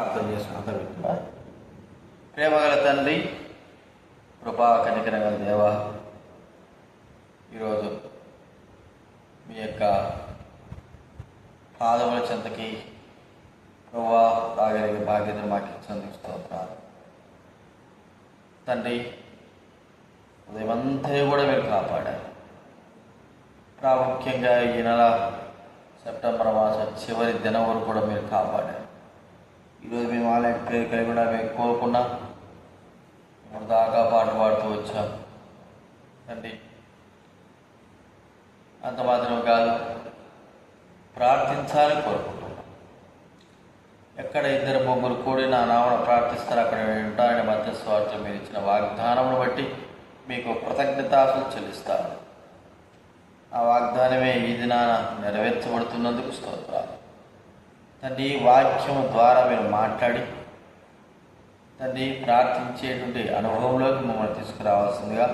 అర్థం చేసుకుంటారు ప్రేమగల తండ్రి కృపా కనికరగల దేవ ఈరోజు మీ యొక్క పాదముల చెంతకి ప్రభా రాగలిగే బాధ్యతను మాకు ఇచ్చినందుకు స్తోత్రాలు. తండ్రి ఉదయమంతా కూడా మీరు కాపాడారు. ప్రాముఖ్యంగా ఈ నెల సెప్టెంబర్ మాసం చివరి దినం వరకు కూడా మీరు కాపాడారు. ఈరోజు మేము ఆలయ పేరు కలిగి కూడా మేము కోరుకున్నాం ఇప్పుడు దాకా పాట పాడుతూ వచ్చాం. తండ్రి అంత మాత్రం కాదు. ప్రార్థించాలని కోరుకుంటున్నాం. ఎక్కడ ఇద్దరు ముగ్గురు కూడి నా నామను ప్రార్థిస్తారు అక్కడ ఉంటారని మధ్య స్వార్థం మీరు ఇచ్చిన వాగ్దానమును బట్టి మీకు కృతజ్ఞతాసులు చెల్లిస్తాను. ఆ వాగ్దానమే ఈ దినాన నెరవేర్చబడుతున్నందుకు స్తోత్రాలు. తండ్రి వాక్యం ద్వారా మీరు మాట్లాడి తండ్రి ప్రార్థించేటువంటి అనుభవంలోకి మమ్మల్ని తీసుకురావాల్సిందిగా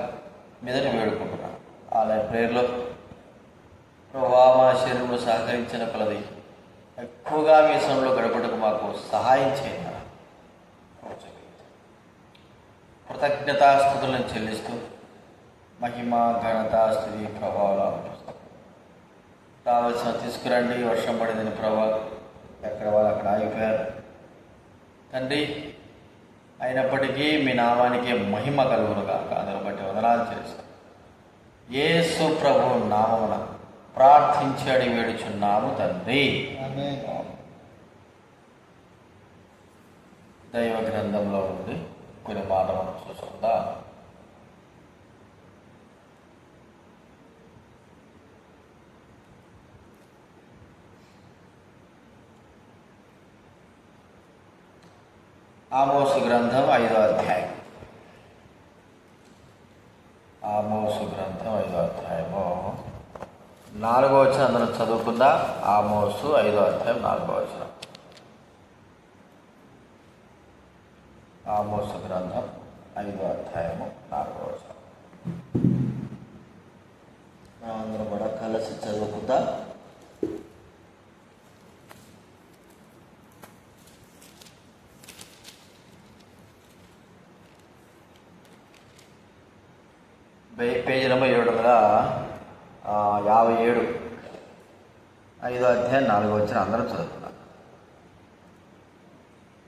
మీదని వేడుకుంటున్నాను ఆలయ ప్రేయర్లో ప్రభా మా శరీరంలో సహకరించిన కొలది ఎక్కువగా మీ సమయంలో గడపటకు మాకు సహాయం చేయాలి కృతజ్ఞతాస్థుతులను చెల్లిస్తూ మహిమ ఘనత స్థితి ప్రభావాలు కావలసిన తీసుకురండి వర్షం పడిందని ప్రభావం ఎక్కడ వాళ్ళు అక్కడ ఆగిపోయారు తండ్రి అయినప్పటికీ మీ నామానికి మహిమ కలుగునుగా అందును బట్టి వదనాలు చేస్తాం యేసు ప్రభు నామమున ప్రార్థించి అడిగి వేడుచున్నాము తండ్రి. దైవ గ్రంథంలో ఉంది. కొన్ని మాటలను చూసుకుందాం ఆమోసు గ్రంథం ఐదో అధ్యాయం. ఆమోసు గ్రంథం ఐదో అధ్యాయము. నాలుగో వచ్చిన అందరం చదువుకుందా? ఆమోసు ఐదో అధ్యాయం నాలుగో వచ్చిన ఆమోసు గ్రంథం ఐదో అధ్యాయము నాలుగో వచ్చిన అందరం కూడా కలిసి చదువుకుందా పే- పేజీ నెంబర్ ఏడు వందల ఆ, యాభై ఏడు ఐదో అధ్యాయం నాలుగో వచ్చిన అందరూ చదువుకున్నాం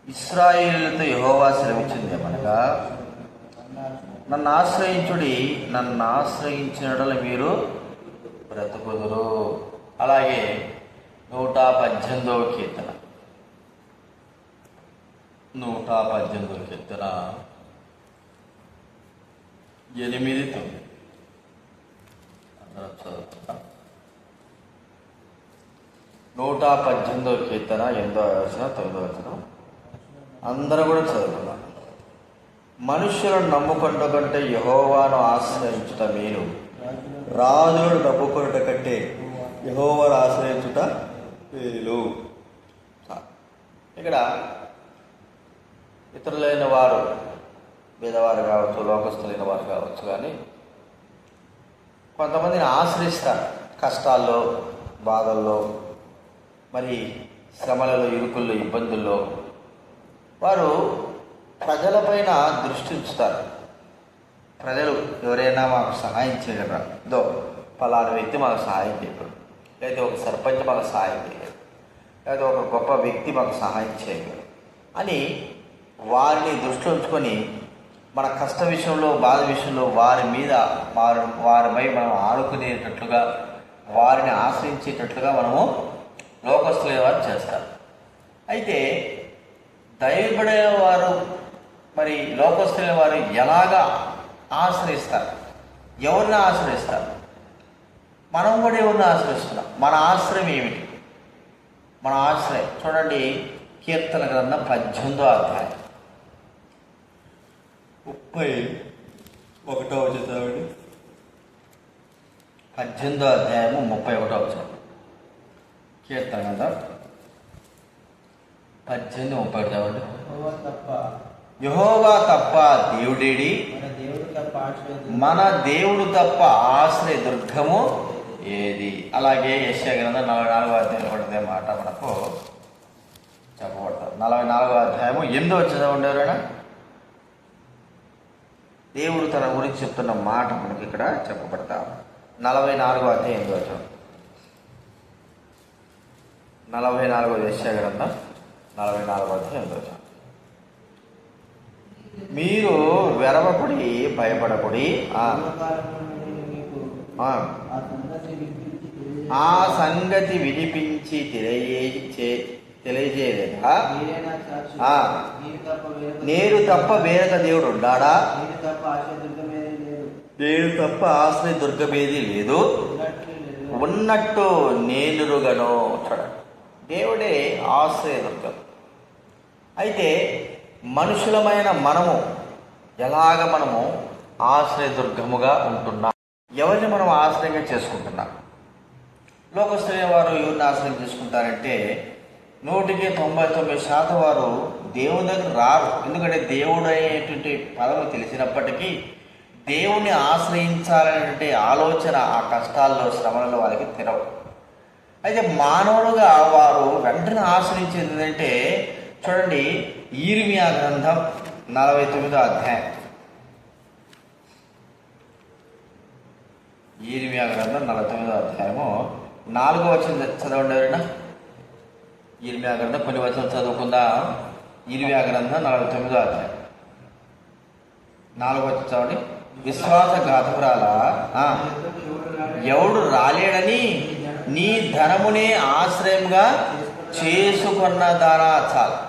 ఇస్రాయేలుతో యహోవా శ్రమించింది ఏమనగా? నన్ను ఆశ్రయించుడి నన్ను ఆశ్రయించినడల మీరు బ్రతుకుదురు. అలాగే నూట పద్దెనిమిదవ కీర్తన. నూట పద్దెనిమిదవ కీర్తన. ఎనిమిది తొమ్మిది. అందరం నూట పద్దెనిమిదో కీర్తన ఎనిమిదో వచనం తొమ్మిదో వచనం. అందరూ కూడా చదువుకున్నాం మనుషులను నమ్ముకుంట కంటే యహోవాను ఆశ్రయించుట మీరు రాజులను నమ్ముకొనుట కంటే యహోవాను ఆశ్రయించుట వీలు ఇక్కడ ఇతరులైన వారు పేదవారు కావచ్చు లోకస్తులైన వారు కావచ్చు కానీ కొంతమందిని ఆశ్రయిస్తారు. కష్టాల్లో బాధల్లో మరి శ్రమలలో ఇరుకుల్లో ఇబ్బందుల్లో. వారు ప్రజలపైన దృష్టి ఉంచుతారు. ప్రజలు ఎవరైనా మాకు సహాయం చేయగలరా? దో పలానా వ్యక్తి మాకు సహాయం చేయగలరు లేదా ఒక సర్పంచ్ మాకు సహాయం చేయగలరు లేదా ఒక గొప్ప వ్యక్తి మాకు సహాయం చేయగలరు అని వారిని దృష్టిలో ఉంచుకొని మన కష్ట విషయంలో బాధ విషయంలో వారి మీద వారి వారిపై మనం ఆడుకునేటట్లుగా వారిని ఆశ్రయించేటట్లుగా మనము లోకస్తులు వారు చేస్తారు. అయితే దయపడేవారు మరి లోకస్తులైన వారు ఎలాగా ఆశ్రయిస్తారు? ఎవరిని ఆశ్రయిస్తారు? మనం కూడా ఎవరిని ఆశ్రయిస్తున్నాం? మన ఆశ్రయం ఏమిటి? మన ఆశ్రయం. చూడండి కీర్తన గ్రంథం పద్దెనిమిదో అధ్యాయం. ముప్పై ఒకటో చదవండి. పద్దెనిమిదో అధ్యాయము ముప్పై ఒకటో వచ్చిన కీర్తన గ్రంథం పద్దెనిమిది ముప్పై ఒకటి చదవండి యెహోవా తప్ప. దేవుడేడి? మన దేవుడు తప్ప ఆశ్రయ మన దేవుడు తప్ప ఆశ్రయ దుర్గము ఏది? అలాగే యశ్యా గ్రంథం నలభై నాలుగో అధ్యాయంలో పడితే మాట మనకు చెప్పబడతారు. నలభై నాలుగో అధ్యాయము ఎనిమిదో వచ్చిందా ఉండేవారైనా దేవుడు తన గురించి చెప్తున్న మాట మనకి ఇక్కడ చెప్పబడతా. నలభై నాలుగో అధ్యాయం ఎనిమిదో నలభై నాలుగో యశ్యా గ్రంథం నలభై నాలుగు అధ్యాయం మీరు వెరవకుడి భయపడకుడి ఆ, సంగతి వినిపించి తెలియచే తెలియజేయలేదా? నేను తప్ప వేరొక దేవుడు ఉండాడా? తప్ప నేను తప్ప ఆశ్రయ దుర్గమేది లేదు లేదు. ఉన్నట్టు నేనురుగను. చూడండి. దేవుడే ఆశ్రయ దుర్గం. అయితే మనుషులమైన మనము ఎలాగ మనము ఆశ్రయ దుర్గముగా ఉంటున్నాం? ఎవరిని మనం ఆశ్రయంగా చేసుకుంటున్నాం? లోకస్తులైన వారు ఎవరిని ఆశ్రయం చేసుకుంటారంటే నూటికి తొంభై తొమ్మిది శాతం వారు దేవుని దగ్గర రారు. ఎందుకంటే దేవుడు అనేటువంటి పదము తెలిసినప్పటికీ దేవుణ్ణి ఆశ్రయించాలనేటువంటి ఆలోచన ఆ కష్టాల్లో శ్రమలలో వారికి తెరవు. అయితే మానవులుగా వారు వెంటనే ఆశ్రయించేది ఏంటంటే చూడండి ఈర్మియా గ్రంథం నలభై తొమ్మిదో అధ్యాయం. ఈర్మియా గ్రంథం నలభై తొమ్మిదో అధ్యాయము. నాలుగో వచ్చిన చదవండి ఎవరైనా? ఈర్మియా గ్రంథం కొన్ని వచనం చదువుకుందా? ఈర్మియా గ్రంథం నలభై తొమ్మిదో అధ్యాయం. నాలుగో వచ్చిన చదవండి. విశ్వాసఘాతకురాల ఆ, ఎవడు రాలేడని నీ ధనమునే ఆశ్రయంగా చేసుకున్న దారా చాలు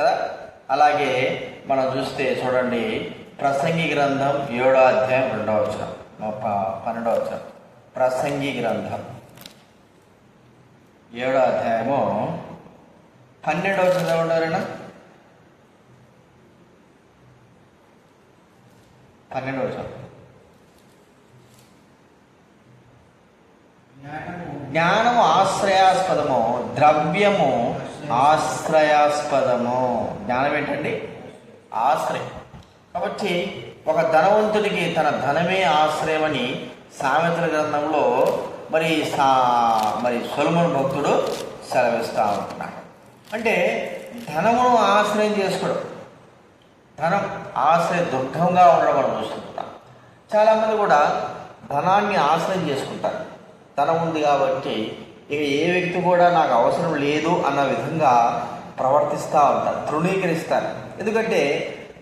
కదా? అలాగే మనం చూస్తే చూడండి ప్రసంగి గ్రంథం ఏడో అధ్యాయం రెండవ వచనం. ప- పన్నెండవ వచనం. ప్రసంగి గ్రంథం. ఏడో అధ్యాయము. పన్నెండవ చదవండి ఎవరైనా పన్నెండవ చదువు. జ్ఞానము ఆశ్రయాస్పదము ద్రవ్యము ఆశ్రయాస్పదము. జ్ఞానం ఏంటండి ఆశ్రయం. కాబట్టి ఒక ధనవంతుడికి తన ధనమే ఆశ్రయమని సామెతల గ్రంథంలో మరి సా మరి సొలమును భక్తుడు సెలవిస్తూ ఉంటున్నాడు అంటే ధనమును ఆశ్రయం చేసుకోవడం ధనం ఆశ్రయ దుర్గంగా ఉండడం మనం చూస్తుంటాం. చాలామంది కూడా ధనాన్ని ఆశ్రయం చేసుకుంటారు. ధనం ఉంది కాబట్టి ఇక ఏ వ్యక్తి కూడా నాకు అవసరం లేదు అన్న విధంగా ప్రవర్తిస్తూ ఉంటారు తృణీకరిస్తారు. ఎందుకంటే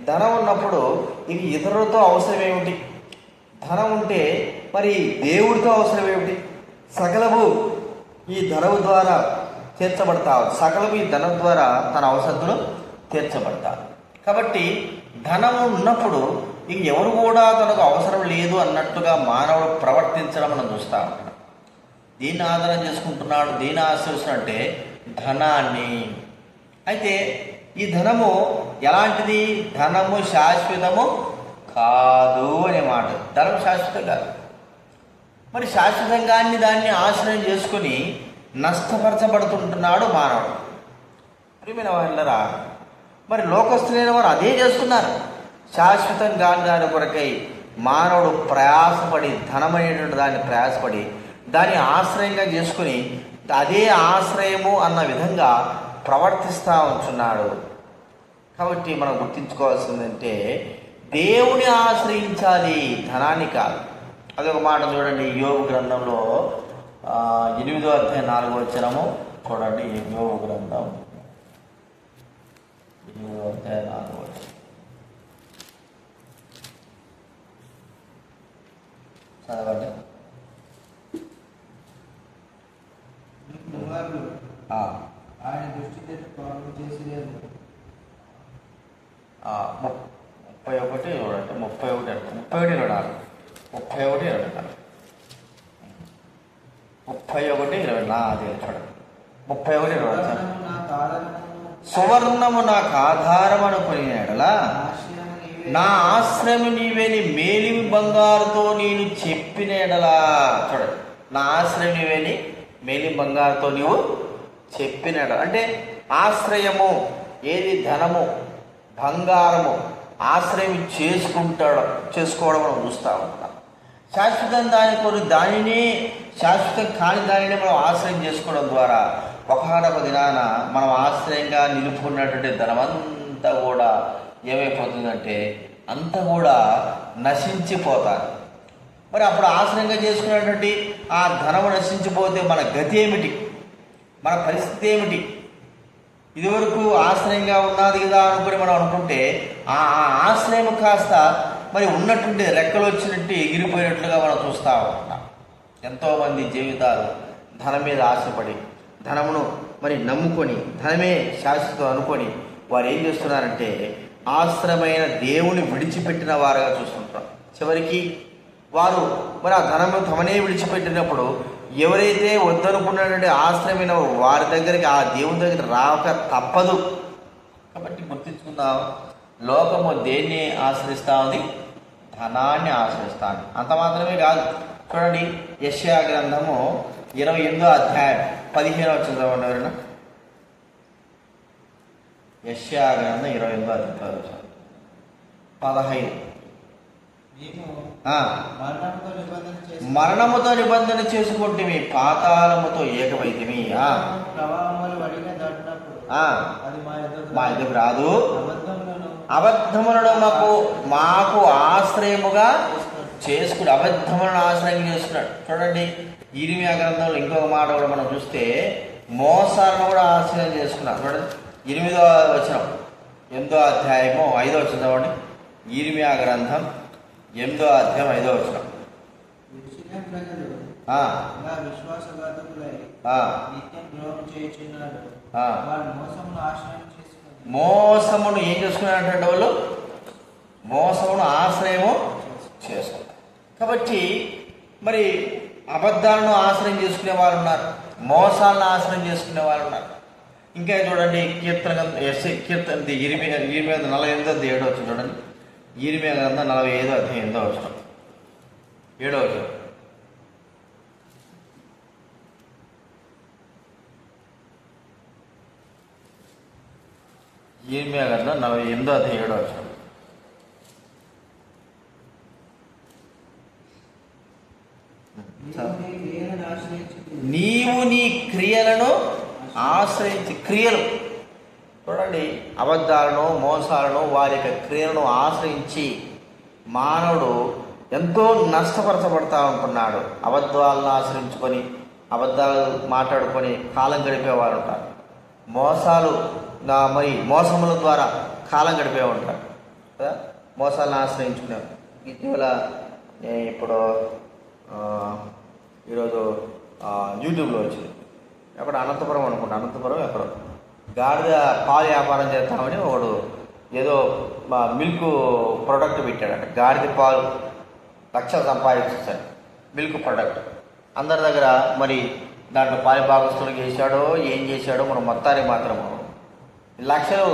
ధనం ఉన్నప్పుడు ఇక ఇతరులతో అవసరం ఏమిటి? ధనం ఉంటే మరి దేవుడితో అవసరం ఏమిటి? సకలము ఈ ధనము ద్వారా తీర్చబడతా సకలము ఈ ధనం ద్వారా తన అవసరతలు తీర్చబడతారు కాబట్టి ధనం ఉన్నప్పుడు ఇంక ఎవరు కూడా తనకు అవసరం లేదు అన్నట్టుగా మానవుడు ప్రవర్తించడం మనం చూస్తా ఉంటాం. దీన్ని ఆధారం చేసుకుంటున్నాడు దీన్ని ఆశ్రయిస్తున్నాడు అంటే ధనాన్ని. అయితే ఈ ధనము ఎలాంటిది? ధనము శాశ్వతము కాదు అనే మాట. ధనం శాశ్వతం కాదు. మరి శాశ్వతంగాన్ని దాన్ని ఆశ్రయం చేసుకుని నష్టపరచబడుతుంటున్నాడు మానవుడు. ప్రియమైన వాళ్ళరా మరి లోకస్తులైన వారు అదే చేస్తున్నారు. శాశ్వతంగా దాని కొరకై మానవుడు ప్రయాసపడి ధనమైనటువంటి దాన్ని ప్రయాసపడి దాన్ని ఆశ్రయంగా చేసుకుని అదే ఆశ్రయము అన్న విధంగా ప్రవర్తిస్తూ ఉంటున్నాడు. కాబట్టి మనం గుర్తించుకోవాల్సిందంటే దేవుని ఆశ్రయించాలి ధనాన్ని కాదు. అదొక మాట చూడండి యోగు గ్రంథంలో ఎనిమిదో అధ్యాయం నాలుగో వచ్చినము చూడండి యోగు గ్రంథం. ఎనిమిదో అధ్యాయం నాలుగో చదవండి మీకు కుమారులు ఆ, ఆయన దృష్టి ముప్పై ఒకటి చూడండి ముప్పై ఒకటి ముప్పై ఒకటి ఇరవై నాలుగు ముప్పై ఒకటి ఇరవై నాలుగు. ముప్పై ఒకటి ఇరవై నాలుగు చూడండి ముప్పై ఒకటి ఇరవై. సువర్ణము నాకు ఆధారం అనుకుని ఎడలా. నా ఆశ్రయం నీవేని మేలిమి బంగారుతో నేను చెప్పిన ఎడలా. చూడండి నా ఆశ్రయం నీవేని మేలిమి బంగారుతో నీవు చెప్పిన అంటే ఆశ్రయము ఏది? ధనము బంగారము. ఆశ్రయం చేసుకుంటాడు చేసుకోవడం మనం చూస్తూ ఉంటాం. శాశ్వతం దాని కొన్ని దానిని శాశ్వతం కాని దానిని మనం ఆశ్రయం చేసుకోవడం ద్వారా ఒకనొక దినాన మనం ఆశ్రయంగా నిలుపుకున్నటువంటి ధనమంతా కూడా ఏమైపోతుందంటే అంతా కూడా నశించిపోతారు. మరి అప్పుడు ఆశ్రయంగా చేసుకున్నటువంటి ఆ ధనము నశించిపోతే మన గతి ఏమిటి? మన పరిస్థితి ఏమిటి? ఇదివరకు ఆశ్రయంగా ఉన్నది కదా అనుకుని మనం అనుకుంటే ఆ ఆశ్రయం కాస్త మరి ఉన్నటువంటి రెక్కలు వచ్చినట్టు ఎగిరిపోయినట్లుగా మనం చూస్తూ ఉంటాం. ఎంతోమంది జీవితాలు ధనం మీద ఆశపడి ధనమును మరి నమ్ముకొని ధనమే శాశ్వతం అనుకొని వారు ఏం చేస్తున్నారంటే ఆశ్రమైన దేవుని విడిచిపెట్టిన వారుగా చూస్తుంటారు చివరికి వారు మరి ఆ ధనము తమనే విడిచిపెట్టినప్పుడు ఎవరైతే వద్దనుకున్నటువంటి ఆశ్రమైన వారి దగ్గరికి ఆ దేవుని దగ్గర రాక తప్పదు. కాబట్టి గుర్తించుకుందాం. లోకము దేన్ని ఆశ్రయిస్తా ఉంది ధనాన్ని ఆశ్రయిస్తాను అంత మాత్రమే కాదు. చూడండి యశ్యా గ్రంథము ఇరవై ఎనిమిదో అధ్యాయం పదిహేను వచ్చింది ఎవరైనా యశ్యా గ్రంథం ఇరవై ఎనిమిదో అధ్యాయం పదహైదు మేము ఆ, మరణంతో నిబంధన చేసి మరణముతో నిబంధన చేసుకుంటే పాతాళముతో ఏకమైతిమి మా మా ఎదుగు రాదు. అబద్ధములను మాకు మాకు ఆశ్రయముగా చేసుకుని అబద్ధములను ఆశ్రయం చేసుకున్నాడు చూడండి ఇరిమియా గ్రంథంలో ఇంకొక మాట కూడా మనం చూస్తే మోసాలను కూడా ఆశ్రయం చేసుకున్నాడు చూడండి ఎనిమిదో వచనం. ఎనిమిదో అధ్యాయము ఐదో వచనం చూడండి ఇరిమియా గ్రంథం ఎనిమిదో అధ్యాయం ఐదో వచనం. యెరూషలేము ప్రజలు ఆ, నా విశ్వాసఘాతకులై ఆ, నిత్యం ద్రోహం చేయుచున్నారు ఆ. వారు మోసమును ఏం చేసుకున్నారంటే వాళ్ళు? మోసమును ఆశ్రయము చేసుకున్నారు కాబట్టి మరి అబద్ధాలను ఆశ్రయం చేసుకునే వారు ఉన్నారు. మోసాలను ఆశ్రయం చేసుకునే వారు ఉన్నారు. ఇంకా చూడండి కీర్తన ఎస్ఐ కీర్తన ఇరిమి గ్రంథం నలభై ఎనిమిదో ఏడో వచ్చిన చూడండి. ఇరిమి గ్రంథం నలభై ఐదో అధ్యాయం ఎనిమిదో వచ్చిన ఏడో వచ్చిన ఇరిమి గ్రంథం నలభై ఎనిమిదో అధ్యాయం ఏడో వచ్చిన నీవు నీ క్రియలను ఆశ్రయించి. క్రియలు. చూడండి అబద్ధాలను మోసాలను వారి యొక్క క్రియలను ఆశ్రయించి మానవుడు ఎంతో నష్టపరచబడతా ఉంటున్నాడు. అబద్ధాలను ఆశ్రయించుకొని అబద్ధాలు మాట్లాడుకొని కాలం గడిపేవారు ఉంటారు. మోసాలు నా మరి మోసముల ద్వారా కాలం గడిపే ఉంటారు. కదా? మోసాలను ఆశ్రయించుకునేవారు ఇటీవల నేను ఇప్పుడు ఈరోజు యూట్యూబ్లో వచ్చింది. ఎక్కడ? అనంతపురం అనుకుంటా. అనంతపురం ఎక్కడో. గాడిద పాలు వ్యాపారం చేద్దామని ఒకడు ఏదో మా మిల్క్ ప్రోడక్ట్ పెట్టాడట. గాడిద పాలు లక్షలు సంపాదించాడు. మిల్క్ ప్రోడక్ట్ అందరి దగ్గర మరి దాంట్లో పాలి భాగస్తులు చేశాడో ఏం చేశాడో మనం మొత్తానికి మాత్రము లక్షలు.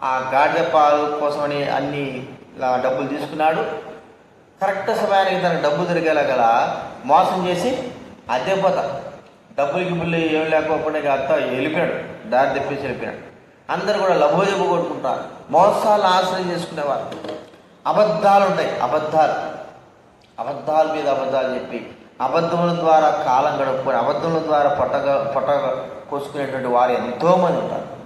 ఆ గాడిద పాలు కోసమని అన్ని డబ్బులు తీసుకున్నాడు. కరెక్ట్ సమయానికి తనకు డబ్బు దొరికేలా గల మోసం చేసి అదే పోత. డబ్బులకి బిల్లు ఏం లేకపోకుండా ఇక అంతా వెళ్ళిపోయాడు. దారి తెప్పేసి వెళ్ళిపోయాడు. అందరు కూడా లభోజబు కొట్టుకుంటారు. మోసాలను ఆశ్రయం చేసుకునేవారు. అబద్ధాలు ఉంటాయి. అబద్ధాలు. అబద్ధాల మీద అబద్ధాలు చెప్పి అబద్ధముల ద్వారా కాలం గడుపుకొని అబద్ధముల ద్వారా పొట్టగా పొట్ట కోసుకునేటువంటి వారు ఎంతోమంది ఉంటారు.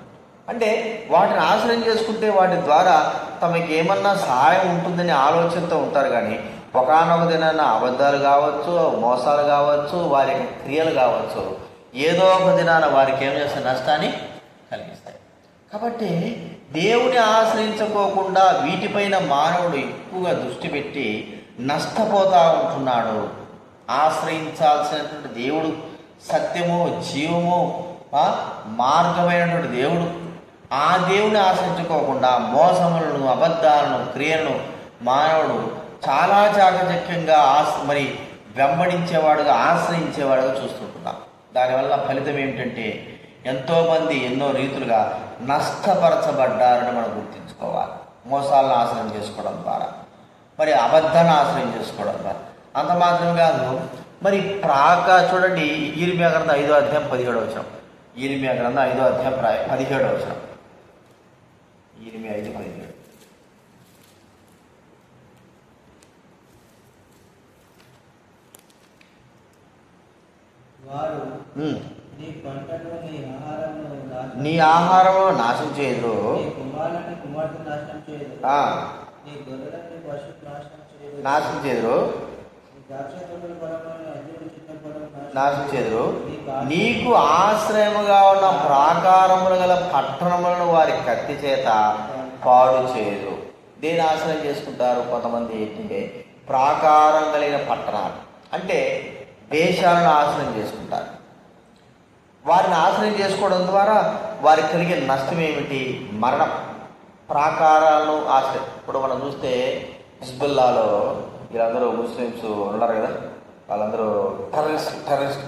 అంటే వాటిని ఆశ్రయం చేసుకుంటే వాటి ద్వారా తమకి ఏమన్నా సహాయం ఉంటుందని ఆలోచనతో ఉంటారు కానీ ఒకనొక దినాన అబద్ధాలు కావచ్చు మోసాలు కావచ్చు వారి క్రియలు కావచ్చు ఏదో ఒక దినాన వారికి ఏం చేస్తే నష్టాన్ని కలిగిస్తాయి. కాబట్టి దేవుని ఆశ్రయించుకోకుండా వీటిపైన మానవుడు ఎక్కువగా దృష్టి పెట్టి నష్టపోతా ఉంటున్నాడు. ఆశ్రయించాల్సినటువంటి దేవుడు సత్యము జీవము ఆ, మార్గమైనటువంటి దేవుడు. ఆ దేవుని ఆశ్రయించుకోకుండా మోసములను అబద్ధాలను క్రియలను మానవుడు చాలా చాకచక్యంగా ఆశ మరి వెంబడించేవాడుగా ఆశ్రయించేవాడుగా చూస్తుంటున్నాం దానివల్ల ఫలితం ఏమిటంటే ఎంతోమంది ఎన్నో రీతులుగా నష్టపరచబడ్డారని మనం గుర్తించుకోవాలి. మోసాలను ఆశ్రయం చేసుకోవడం ద్వారా. మరి అబద్ధాన్ని ఆశ్రయం చేసుకోవడం ద్వారా. అంత మాత్రమే కాదు మరి ప్రాక చూడండి ఈరిమియా గ్రంథం ఐదో అధ్యాయం పదిహేడు వచ్చిన ఈరిమియా గ్రంథం ఐదో అధ్యాయం ప్రా- పదిహేడు వచ్చిన ఈరిమియా ఐదు పదిహేడు వారు ఉమ్, నీ పంటను నీ ఆహారము నాశనం చేయదు నీ కుమారులని కుమార్తె నాశనం చేయదు ఆ, నీ గొర్రెలని పశువు నాశనం చేయదు నాశనం చేయదు నీ ద్రాక్ష తోటల పొలములను అంజూరు చెట్ల పొలం నాశనం చేయదు. నీకు ఆశ్రయముగా ఉన్న ప్రాకారములు గల పట్టణములను వారి కత్తి చేత పాడు చేయదు. దేని ఆశ్రయం చేసుకుంటారు కొంతమంది ఏంటంటే ప్రాకారం కలిగిన పట్టణాలు. అంటే దేశాలను ఆశ్రయం చేసుకుంటారు. వారిని ఆశ్రయం చేసుకోవడం ద్వారా వారికి కలిగే నష్టం ఏమిటి మరణం. ప్రాకారాలను ఆశ్రయం ఇప్పుడు మనం చూస్తే హిజ్బుల్లాలో వీళ్ళందరూ ముస్లిమ్స్ ఉన్నారు కదా? వాళ్ళందరూ టెర్రరిస్ట్ టెర్రరిస్ట్.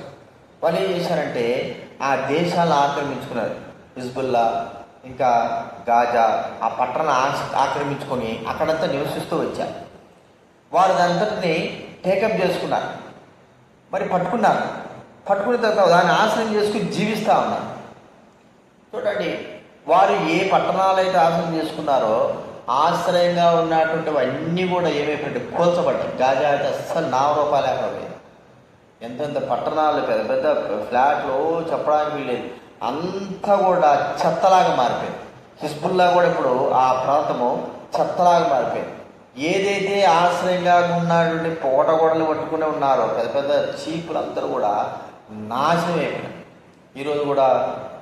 వాళ్ళు ఏం చేశారంటే ఆ దేశాలను ఆక్రమించుకున్నారు. హిజ్బుల్లా ఇంకా గాజా ఆ పట్టణ ఆక్రమించుకొని అక్కడంతా నివసిస్తూ వచ్చారు. వారు దాంతటిని టేకప్ చేసుకున్నారు. మరి పట్టుకున్నారు. పట్టుకున్న తర్వాత దాన్ని ఆశ్రయం చేసుకుని జీవిస్తూ ఉన్నారు. చూడండి వారు ఏ పట్టణాలు అయితే ఆశ్రయం చేసుకున్నారో ఆశ్రయంగా ఉన్నటువంటి అన్నీ కూడా ఏమైపోయింది? కోల్చబడ్డాయి గాజా అయితే అస్సలు నామరూపాలు లేకపోయింది ఎంతెంత పట్టణాలు పెద్ద పెద్ద ఫ్లాట్లు చెప్పడానికి వీల్లేదు. అంతా కూడా చెత్తలాగా మారిపోయింది. హిజ్బుల్లా కూడా ఇప్పుడు ఆ ప్రాంతము చెత్తలాగా మారిపోయింది. ఏదైతే ఆశ్రయంగా ఉన్నటువంటి పోటగొడలు పట్టుకుని ఉన్నారో పెద్ద పెద్ద చీపులందరూ కూడా నాశనం అయిపోయినాయి ఈరోజు కూడా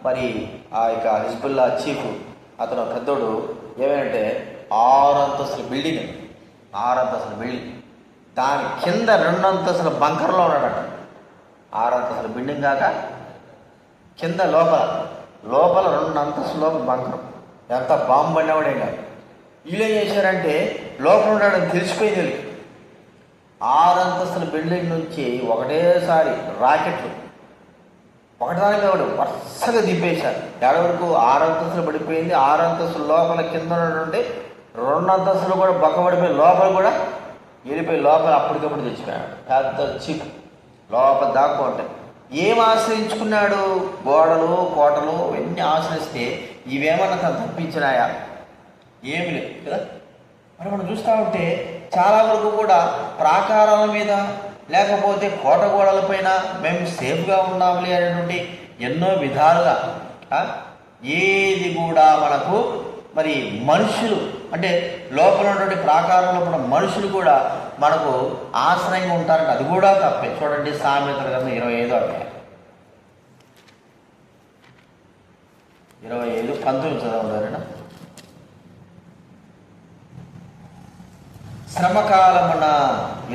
మరి ఆ యొక్క హిజ్బుల్లా చీఫ్ అతను పెద్దోడు ఏమంటే ఆరు అంతస్తుల బిల్డింగ్ ఆరు అంతస్తుల బిల్డింగ్. దాని కింద రెండు అంతస్తుల బంకర్లో ఉన్నాడట. ఆరు అంతస్తుల బిల్డింగ్ కాక కింద లోపల లోపల రెండు అంతస్తుల లోపల ఎంత బాంబు పడినవాడే కాదు. వీళ్ళు ఏం చేశారంటే లోపల ఉన్నాడని తెలిసిపోయింది ఆరు అంతస్తుల బిల్డింగ్ నుంచి ఒకటేసారి రాకెట్లు. ఒకటిదాని ఒకటి వరుసగా దింపేశారు. ఎడ వరకు ఆరు అంతస్తులు పడిపోయింది ఆరు అంతస్తుల లోపల కింద ఉన్నటువంటి రెండు అంతస్తులు కూడా బొక్కబడిపోయి లోపల కూడా వెళ్ళిపోయి లోపల అప్పటికప్పుడు తెచ్చిపోయాడు పెద్ద చిప్ లోపల దాకా ఉంటాయి ఏం ఆశ్రయించుకున్నాడు? గోడలు కోటలు ఇవన్నీ ఆశ్రయిస్తే ఇవేమన్నా తను తప్పించినాయా? ఏమి లేదు కదా? మరి మనం చూస్తూ ఉంటే చాలా వరకు కూడా ప్రాకారాల మీద లేకపోతే కోట గోడలపైన మేము సేఫ్గా ఉన్నాంలే అనేటువంటి ఎన్నో విధాలుగా ఏది కూడా మనకు మరి మనుషులు అంటే లోపల ఉన్నటువంటి ప్రాకారంలో ఉన్న మనుషులు కూడా మనకు ఆశ్రయంగా ఉంటారంటే అది కూడా తప్పే. చూడండి సామెతల గ్రంథం ఇరవై ఐదో అధ్యాయం. ఇరవై ఐదు పంతొమ్మిది చదవలేనా శ్రమకాలమున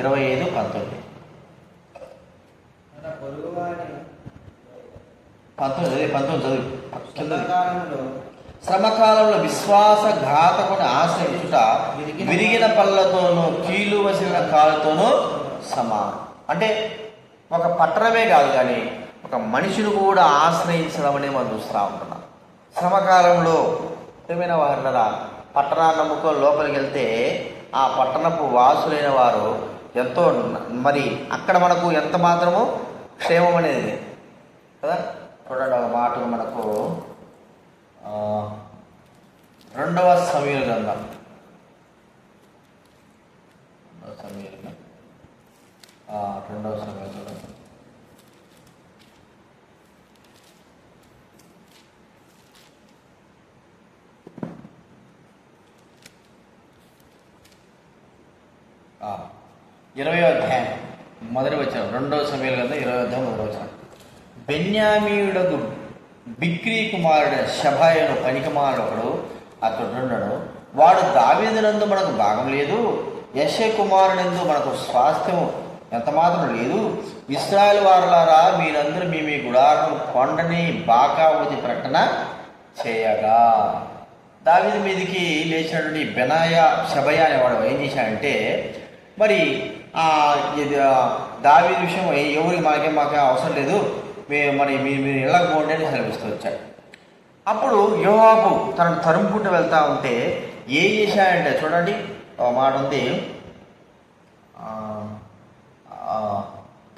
ఇరవై ఐదు పంతొమ్మిది. పంతొమ్మిది పంతొమ్మిది చదువు. శ్రమకాలంలో విశ్వాసఘాతకుని ఆశ్రయించుట విరిగిన పళ్ళతోనూ కీలు వసిన కాలుతోనూ సమానం. అంటే ఒక పట్టణమే కాదు కానీ ఒక మనిషిని కూడా ఆశ్రయించడం అనేది మనం చూస్తూ ఉంటున్నాం. శ్రమకాలంలో ఏమైనా వారులరా పట్టణాన్ని నమ్ముకొని లోపలికి వెళ్తే ఆ పట్టణపు వాసులైన వారు ఎంతో మరి అక్కడ మనకు ఎంత మాత్రము క్షేమం అనేది కదా? చూడండి ఒక మాట మనకు రెండవ సమీర గ్రంథం. రెండవ సమీర రెండవ సమీర గ్రంథం. ఇరవై అధ్యాయం. మొదటి వచ్చిన రెండవ సమయాలు కదా ఇరవై అధ్యాయం మొదటి వచ్చిన బెన్యామీయుడకు బిక్రీ కుమారుడు శభాయను పనికిమారుడు ఒకడు అతడున్నాడు వాడు దావీదునందు మనకు భాగం లేదు. యశ కుమారునందు మనకు స్వాస్థ్యము ఎంత మాత్రం లేదు. ఇస్రాయల్ వారులారా మీరందరూ మీ మీ గుడారం కొండని బాకావతి ప్రకటన చేయగా. దావిది మీదికి లేచినటువంటి బెనాయ శబయ అనేవాడు ఏం చేశాడంటే మరి ఆ ఇది విషయం ఎవరికి మనకేం మాకే అవసరం లేదు. మేము మరి మీరు మీరు ఇళ్ళకు పోండి అని సెలవిస్తూ వచ్చాడు. అప్పుడు యోహాబు తనను తరుముకుంటూ వెళ్తా ఉంటే ఏం చేశాడంటే చూడండి మాట ఉంది.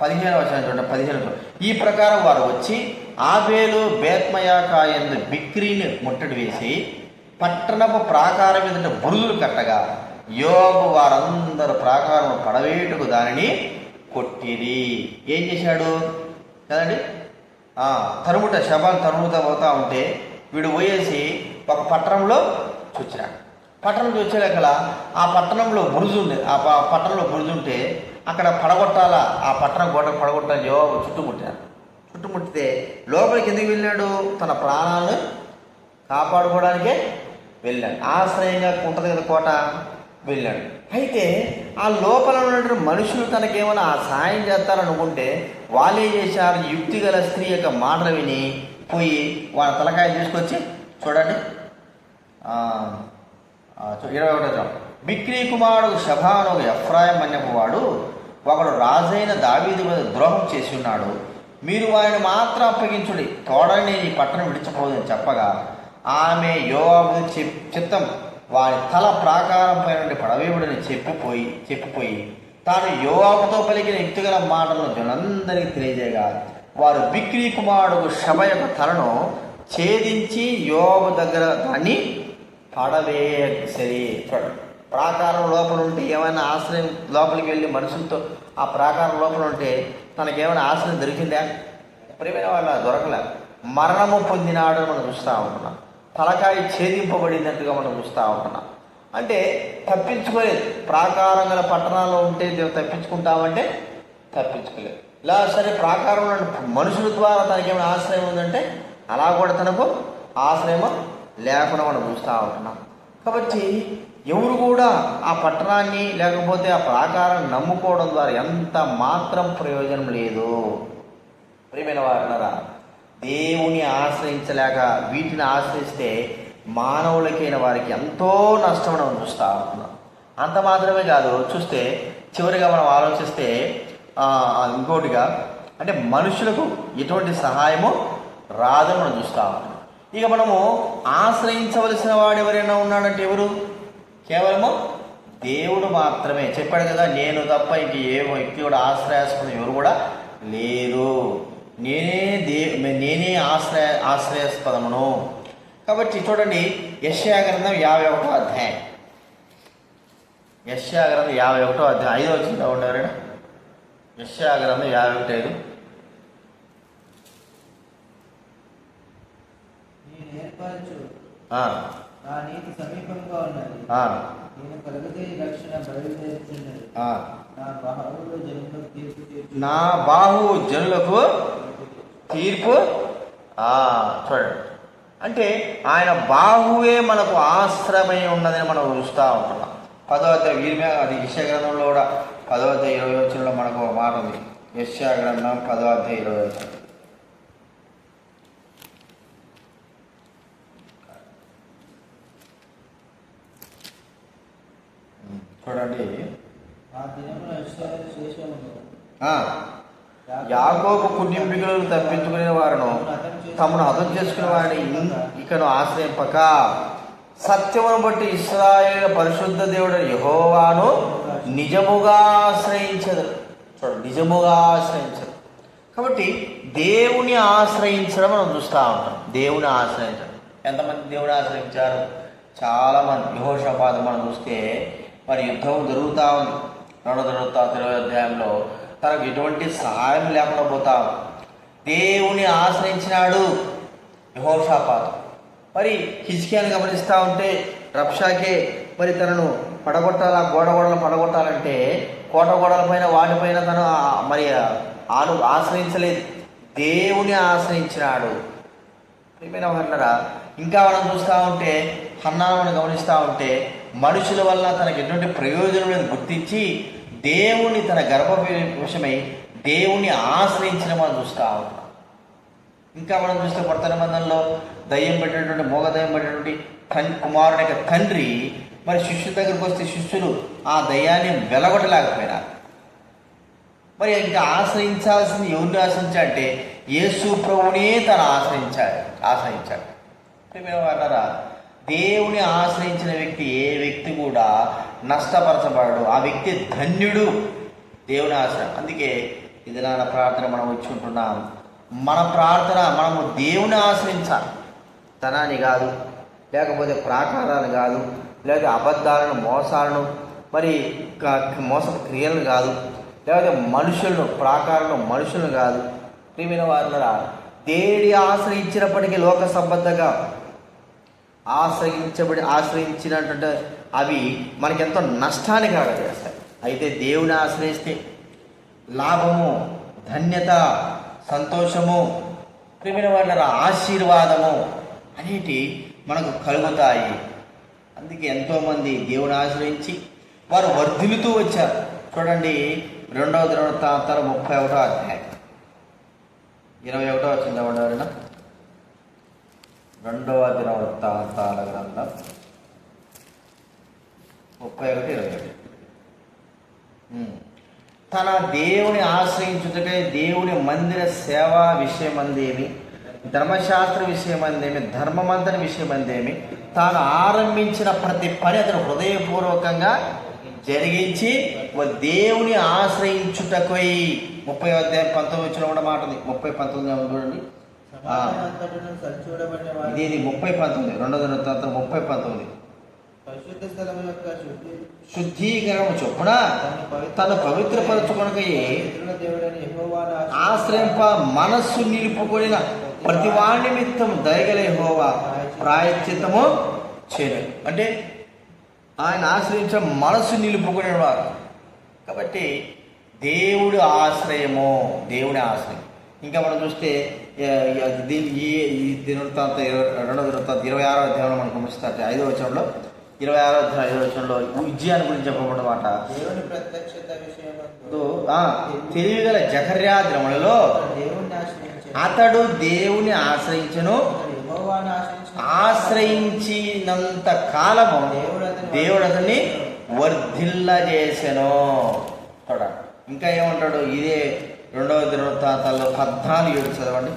పదిహేను వచ్చిన చూడండి పదిహేను ఈ ప్రకారం వారు వచ్చి ఆబేలు బేత్మయాకాయందు బిక్రీని ముట్టడి వేసి పట్టణపు ప్రాకారం మీద బురుదులు కట్టగా యోగు వారందరూ ప్రాకారం పడవేటుకు దానిని కొట్టిరి. ఏం చేశాడు? కదండి? తరుముట శబాలు తరుముత పోతా ఉంటే వీడు పోయేసి ఒక పట్టణంలో చూచినాడు. పట్టణం చూచేలకల ఆ పట్టణంలో బురుజు ఉంది. ఆ పట్టణంలో బురుజు ఉంటే అక్కడ పడగొట్టాల ఆ పట్టణం గోడ పడగొట్టాలని యోగు చుట్టుముట్టాడు. చుట్టుముట్టితే లోపలికి ఎందుకు వెళ్ళాడు? తన ప్రాణాలను కాపాడుకోవడానికే వెళ్ళాడు. ఆశ్రయంగా ఉంటుంది కదా కోట. వెళ్ళాడు. అయితే ఆ లోపల ఉన్నటువంటి మనుషులు తనకేమైనా ఆ సాయం చేస్తారనుకుంటే వాళ్ళే చేశారు? యుక్తి గల స్త్రీ యొక్క మాటలు విని పోయి వాళ్ళ తలకాయ తీసుకొచ్చి చూడండి. ఇరవై ఒకటో బిక్రీ కుమారుడు శభాను ఎఫ్రాయం అన్నవాడు ఒకడు రాజైన దావీది మీద ద్రోహం చేసి ఉన్నాడు. మీరు వారిని మాత్రం అప్పగించుడి. తోడని ఈ పట్టణం విడిచిపోదని చెప్పగా ఆమె యోవాబు చిత్తం వారి తల ప్రాకారం పై నుండి పడవేయుడని చెప్పిపోయి చెప్పిపోయి తాను యోవాబుతో పలికిన యుక్తిగల మాటలను జనందరికీ తెలియజేయగా వారు బిక్రీ కుమారుడు శబ యొక్క తలను ఛేదించి యోవాబు దగ్గర దాన్ని పడవే సరే ప్రాకారం లోపల ఉంటే ఏమైనా ఆశ్రయం లోపలికి వెళ్ళి మనుషులతో ఆ ప్రాకారం లోపల ఉంటే తనకేమైనా ఆశ్రయం దొరికిందా? ప్రియమైన వాళ్ళ దొరకలే. మరణము పొందినాడు అని మనం చూస్తూ ఉంటున్నాం. తలకాయ ఛేదింపబడినట్టుగా మనం చూస్తూ ఉంటున్నాం. అంటే తప్పించుకోలేదు. ప్రాకారం గల పట్టణాల్లో ఉంటే తప్పించుకుంటామంటే తప్పించుకోలేదు. ఇలా సరే ప్రాకారంలో మనుషుల ద్వారా తనకేమైనా ఆశ్రయం ఉందంటే అలా కూడా తనకు ఆశ్రయం లేకుండా మనం చూస్తూ ఉంటున్నాం. కాబట్టి ఎవరు కూడా ఆ పట్టణాన్ని లేకపోతే ఆ ప్రాకారం నమ్ముకోవడం ద్వారా ఎంత మాత్రం ప్రయోజనం లేదు. ప్రియమైన వారులరా దేవుని ఆశ్రయించలేక వీటిని ఆశ్రయిస్తే మానవులకైన వారికి ఎంతో నష్టం మనం చూస్తూ ఉంటున్నాం. అంత మాత్రమే కాదు చూస్తే చివరిగా మనం ఆలోచిస్తే ఆ, ఇంకోటిగా అంటే మనుషులకు ఎటువంటి సహాయము రాదని మనం చూస్తూ ఉంటున్నాం. ఇక మనము ఆశ్రయించవలసిన వాడు ఎవరైనా ఉన్నాడంటే ఎవరు? కేవలము దేవుడు మాత్రమే. చెప్పాడు కదా నేను తప్ప ఇంక ఏ వ్యక్తి కూడా ఆశ్రయాస్పదం ఎవరు కూడా లేదు. నేనే దే నేనే ఆశ్రయ ఆశ్రయాస్పదమును. కాబట్టి చూడండి యశ్యా గ్రంథం యాభై ఒకటో అధ్యాయం. యశ్యా గ్రంథం యాభై ఒకటో అధ్యాయం. ఐదో వచ్చిందా ఉండేవారైనా యశ్యా గ్రంథం యాభై ఒకటి ఐదు. నా నీతి సమీపంగా ఉన్నది. ఆ, నేను రక్షణ బయలుదేరుతున్నది. నా బాహువులో జన్మకు తీర్పు తీర్చు నా బాహు జనులకు తీర్పు? ఆ, చూడండి. అంటే ఆయన బాహువే మనకు ఆశ్రమై ఉన్నదని మనం చూస్తూ ఉంటున్నాం. పదో అధ్యాయం వీరి మీద అది యశ్యా గ్రంథంలో కూడా పదో అధ్యాయ ఇరవై వచ్చినలో మనకు ఒక మాట ఉంది. యశ్యా గ్రంథం పదో అధ్యాయ ఇరవై వచ్చిన చూడండి. ఆ. యాకోబు కుటుంబీకులను తప్పించుకునే వారును తమను హతం చేసుకునే వారిని ఇకను ఆశ్రయింపక. సత్యమును బట్టి ఇస్రాయేల్ పరిశుద్ధ దేవుడు యహోవాను నిజముగా ఆశ్రయించదు. చూడండి నిజముగా ఆశ్రయించదు. కాబట్టి దేవుని ఆశ్రయించడం మనం చూస్తూ ఉంటాం. దేవుని ఆశ్రయించడం. ఎంతమంది దేవుని ఆశ్రయించారు? చాలా మంది మనం చూస్తే మరి యుద్ధం జరుగుతూ ఉంది. రెండో జరుగుతా ఇరవై అధ్యాయంలో తనకు ఎటువంటి సహాయం లేకుండా పోతా దేవుని ఆశ్రయించినాడు యహోషాపాత్. మరి హిజ్కియాని గమనిస్తూ ఉంటే రప్షాకే మరి తనను పడగొట్టాలా గోడ గోడలు పడగొట్టాలంటే కోట గోడల పైన వాటిపైన తను మరి ఆను ఆశ్రయించలేదు. దేవుని ఆశ్రయించినాడు. ప్రియమైన ఇంకా మనం చూస్తూ ఉంటే హన్నాను మనం గమనిస్తూ ఉంటే మనుషుల వల్ల తనకు ఎటువంటి ప్రయోజనం లేదు గుర్తించి దేవుని తన గర్భ విషయమై దేవుని ఆశ్రయించిన మనం చూస్తూ ఉంటాం. ఇంకా మనం చూస్తే కొత్త నిబంధనలో దయ్యం పెట్టినటువంటి మోగ దయ్యం పెట్టినటువంటి తన్ కుమారుని యొక్క తండ్రి మరి శిష్యుల దగ్గరికి వస్తే శిష్యులు ఆ దయ్యాన్ని వెలగొట్టలేకపోయినారు. మరి ఇంకా ఆశ్రయించాల్సింది ఎవరిని ఆశ్రయించాలంటే యేసు ప్రభునే తను ఆశ్రయించాడు ఆశ్రయించాడు వాళ్ళరా దేవుని ఆశ్రయించిన వ్యక్తి ఏ వ్యక్తి కూడా నష్టపరచబడడు. ఆ వ్యక్తి ధన్యుడు. దేవుని ఆశ్రయం. అందుకే ఇది నా ప్రార్థన మనం వచ్చి మన ప్రార్థన మనము దేవుని ఆశ్రయించాలి. ధనాన్ని కాదు లేకపోతే ప్రాకారాలు కాదు లేకపోతే అబద్ధాలను మోసాలను మరి మోస క్రియలను కాదు లేకపోతే మనుషులను ప్రాకారంలో మనుషులను కాదు. ప్రియమైన వారులరా దేవుడి ఆశ్రయించినప్పటికీ లోక సంబద్ధంగా ఆశ్రయించబడి ఆశ్రయించినటువంటి అవి మనకెంతో నష్టాన్ని కలగజేస్తాయి. అయితే దేవుని ఆశ్రయిస్తే లాభము ధన్యత సంతోషము ప్రేమిన వాళ్ళ ఆశీర్వాదము అనేటి మనకు కలుగుతాయి. అందుకే ఎంతోమంది దేవుని ఆశ్రయించి వారు వర్ధిల్లుతూ వచ్చారు. చూడండి రెండవ దినవృత్తాంతాలు ముప్పై ఒకటో అధ్యాయం. ఇరవై ఒకటో వచ్చిందా ఎవరైనా రెండవ దినవృత్తాంతాల గ్రంథం. ముప్పై ఒకటి ఇరవై ఒకటి. తన దేవుని ఆశ్రయించుటకై దేవుని మందిర సేవా విషయమందేమి? ధర్మశాస్త్ర విషయమందేమి? ధర్మమంతని విషయమందేమి? తాను ఆరంభించిన ప్రతి పని అతను హృదయపూర్వకంగా జరిగించి దేవుని ఆశ్రయించుటకై ముప్పై అధ్యాయం పంతొమ్మిది వచ్చిన కూడా మాట ఉంది. ముప్పై పంతొమ్మిది చూడండి. ఇది ముప్పై పంతొమ్మిది. రెండో దిన ముప్పై పంతొమ్మిది. పరిశుద్ధ స్థలం యొక్క శుద్ధి శుద్ధీకరణ చొప్పున తను పవిత్రపరచుకొనకై ఇతరుల దేవుడని యెహోవాను ఆశ్రయింప మనస్సు నిలుపుకొనిన ప్రతి వాడి నిమిత్తం దయగల హోవా ప్రాయశ్చిత్తము చేయను. అంటే ఆయన ఆశ్రయించ మనస్సు నిలుపుకునే వారు కాబట్టి దేవుడి ఆశ్రయము దేవుడి ఆశ్రయం. ఇంకా మనం చూస్తే దీని ఈ దినవృత్తాంత ఇరవై రెండో దినవృత్తాంత ఇరవై ఆరో అధ్యాయంలో మనం గమనిస్తే ఐదో వచనంలో ఇరవై ఆరో అధ్యాయం ఐదో వచనంలో విజయాన్ని గురించి చెప్పబడిన ప్రత్యక్షత విషయమందు తెలివిగల జకర్యా అతడు దేవుని ఆశ్రయించను. ఆశ్రయించినంత కాలము దేవుడు అతన్ని వర్ధిల్లజేసెను. చూడండి ఇంకా ఏమంటాడు? ఇదే రెండవ దినవృత్తాంతాల్లో పద్నాలుగు ఏడు చదవండి.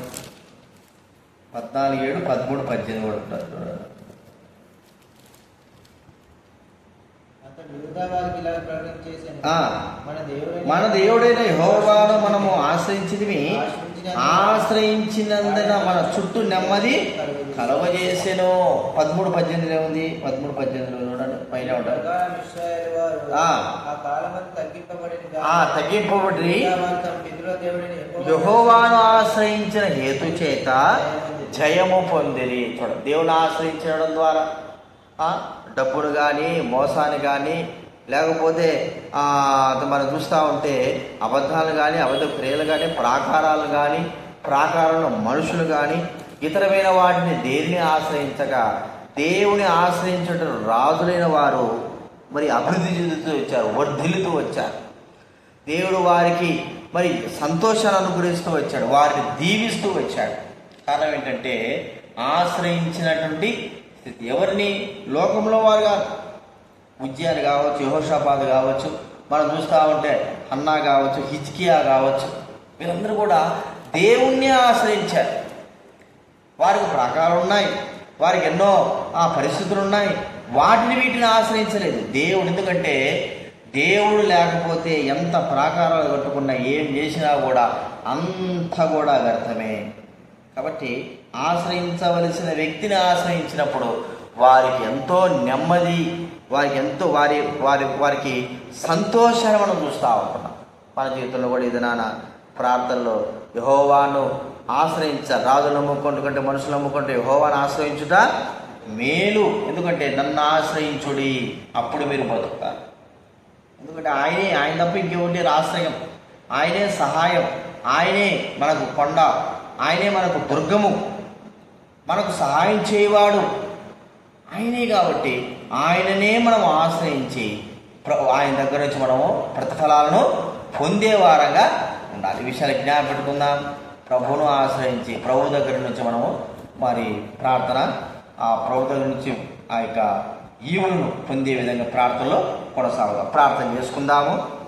పద్నాలుగు ఏడు పదమూడు పద్దెనిమిది కూడా ఉంటారు చూడండి అతడు యూదా వారికి ఇలా ప్రకటన చేశాను ఆ, మన దేవుడైన యెహోవాను మనము ఆశ్రయించినవి ఆశ్రయించినందున మన చుట్టూ నెమ్మది కలవజేసెను పదమూడు పద్దెనిమిది ఉంది. పదమూడు పద్దెనిమిది చూడండి. పైన ఉంటారు ఆ. తగ్గింపబడి యహోవాను ఆశ్రయించిన హేతు చేత జయము పొందిరి. చూడ దేవుని ఆశ్రయించడం ద్వారా. ఆ, డబ్బును కానీ మోసాన్ని కానీ లేకపోతే మనం చూస్తూ ఉంటే అబద్ధాలు కానీ అబద్ధ క్రియలు కానీ ప్రాకారాలు కానీ ప్రాకారంలో మనుషులు కానీ ఇతరమైన వాటిని దేనిని ఆశ్రయించగా దేవుని ఆశ్రయించడం రాజులైన వారు మరి అభివృద్ధి చెందుతూ వచ్చారు వర్ధిల్లుతూ వచ్చారు. దేవుడు వారికి మరి సంతోషాన్ని అనుగ్రహిస్తూ వచ్చాడు వారిని దీవిస్తూ వచ్చాడు. కారణం ఏంటంటే ఆశ్రయించినటువంటి స్థితి ఎవరిని లోకంలో వారు కాదు. ఉజ్జయాలు కావచ్చు యహోషాబాద్ కావచ్చు మనం చూస్తూ ఉంటే అన్నా కావచ్చు హిజ్కియా కావచ్చు వీరందరూ కూడా దేవుణ్ణి ఆశ్రయించారు. వారికి ప్రాకారాలు ఉన్నాయి వారికి ఎన్నో ఆ పరిస్థితులు ఉన్నాయి. వాటిని వీటిని ఆశ్రయించలేదు. దేవుడు ఎందుకంటే దేవుడు లేకపోతే ఎంత ప్రాకారాలు కట్టుకున్నా ఏం చేసినా కూడా అంత కూడా వ్యర్థమే. కాబట్టి ఆశ్రయించవలసిన వ్యక్తిని ఆశ్రయించినప్పుడు వారికి ఎంతో నెమ్మది వారికి ఎంతో వారి వారి వారికి సంతోషాన్ని మనం చూస్తూ ఉంటున్నాం. మన జీవితంలో కూడా ఇది నాన్న ప్రార్థనలో యహోవాను ఆశ్రయించ రాజులు నమ్ముకుంటూ కంటే మనుషులు నమ్ముకుంటే యహోవాను ఆశ్రయించుట మేలు. ఎందుకంటే నన్ను ఆశ్రయించుడి అప్పుడు మీరు బతుకుతారు. ఎందుకంటే ఆయనే ఆయన తప్ప ఇంకేముండే ఆశ్రయం ఆయనే సహాయం. ఆయనే మనకు కొండ. ఆయనే మనకు దుర్గము. మనకు సహాయం చేయవాడు. ఆయనే కాబట్టి ఆయననే మనం ఆశ్రయించి ప్ర- ఆయన దగ్గర నుంచి మనము ప్రతిఫలాలను పొందేవారంగా ఉండాలి. ఈ విషయాలు జ్ఞానం పెట్టుకుందాం. ప్రభువును ఆశ్రయించి ప్రభు దగ్గర నుంచి మనము మరి ప్రార్థన ఆ ప్రభు దగ్గర నుంచి ఆ యొక్క ఈవులను పొందే విధంగా ప్రార్థనలో కొనసాగుదాం. ప్రార్థన చేసుకుందాము.